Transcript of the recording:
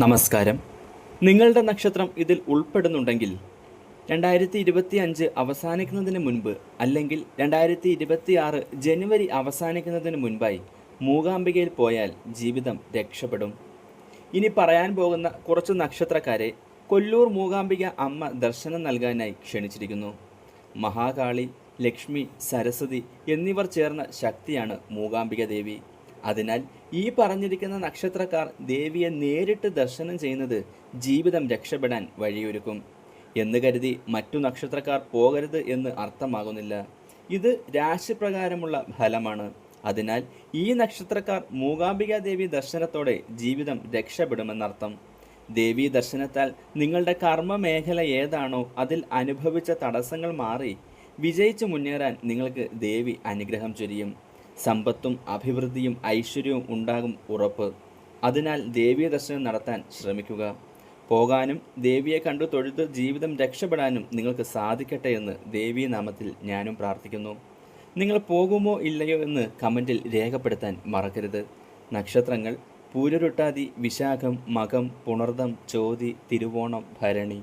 നമസ്കാരം. നിങ്ങളുടെ നക്ഷത്രം ഇതിൽ ഉൾപ്പെടുന്നുണ്ടെങ്കിൽ രണ്ടായിരത്തി ഇരുപത്തി അഞ്ച് അവസാനിക്കുന്നതിന് മുൻപ് അല്ലെങ്കിൽ രണ്ടായിരത്തി ഇരുപത്തി ആറ് ജനുവരി അവസാനിക്കുന്നതിന് മുൻപായി മൂകാംബികയിൽ പോയാൽ ജീവിതം രക്ഷപ്പെടും. ഇനി പറയാൻ പോകുന്ന കുറച്ച് നക്ഷത്രക്കാരെ കൊല്ലൂർ മൂകാംബിക അമ്മ ദർശനം നൽകാനായി ക്ഷണിച്ചിരിക്കുന്നു. മഹാകാളി ലക്ഷ്മി സരസ്വതി എന്നിവർ ചേർന്ന ശക്തിയാണ് മൂകാംബിക ദേവി. അതിനാൽ ഈ പറഞ്ഞിരിക്കുന്ന നക്ഷത്രക്കാർ ദേവിയെ നേരിട്ട് ദർശനം ചെയ്യുന്നത് ജീവിതം രക്ഷപ്പെടാൻ വഴിയൊരുക്കും. എന്ന് കരുതി മറ്റു നക്ഷത്രക്കാർ പോകരുത് എന്ന് അർത്ഥമാകുന്നില്ല. ഇത് രാശിപ്രകാരമുള്ള ഫലമാണ്. അതിനാൽ ഈ നക്ഷത്രക്കാർ മൂകാംബിക ദേവി ദർശനത്തോടെ ജീവിതം രക്ഷപ്പെടുമെന്നർത്ഥം. ദേവീ ദർശനത്താൽ നിങ്ങളുടെ കർമ്മ മേഖല ഏതാണോ അതിൽ അനുഭവിച്ച തടസ്സങ്ങൾ മാറി വിജയിച്ചു മുന്നേറാൻ നിങ്ങൾക്ക് ദേവി അനുഗ്രഹം ചൊരിയും. സമ്പത്തും അഭിവൃദ്ധിയും ഐശ്വര്യവും ഉണ്ടാകും ഉറപ്പ്. അതിനാൽ ദേവീയ ദർശനം നടത്താൻ ശ്രമിക്കുക. പോകാനും ദേവിയെ കണ്ടു തൊഴുത് ജീവിതം രക്ഷപ്പെടാനും നിങ്ങൾക്ക് സാധിക്കട്ടെ എന്ന് ദേവീ നാമത്തിൽ ഞാനും പ്രാർത്ഥിക്കുന്നു. നിങ്ങൾ പോകുമോ ഇല്ലയോ എന്ന് കമന്റിൽ രേഖപ്പെടുത്താൻ മറക്കരുത്. നക്ഷത്രങ്ങൾ പൂരൊട്ടാതി വിശാഖം മകം പുണർദം ചോതി തിരുവോണം ഭരണി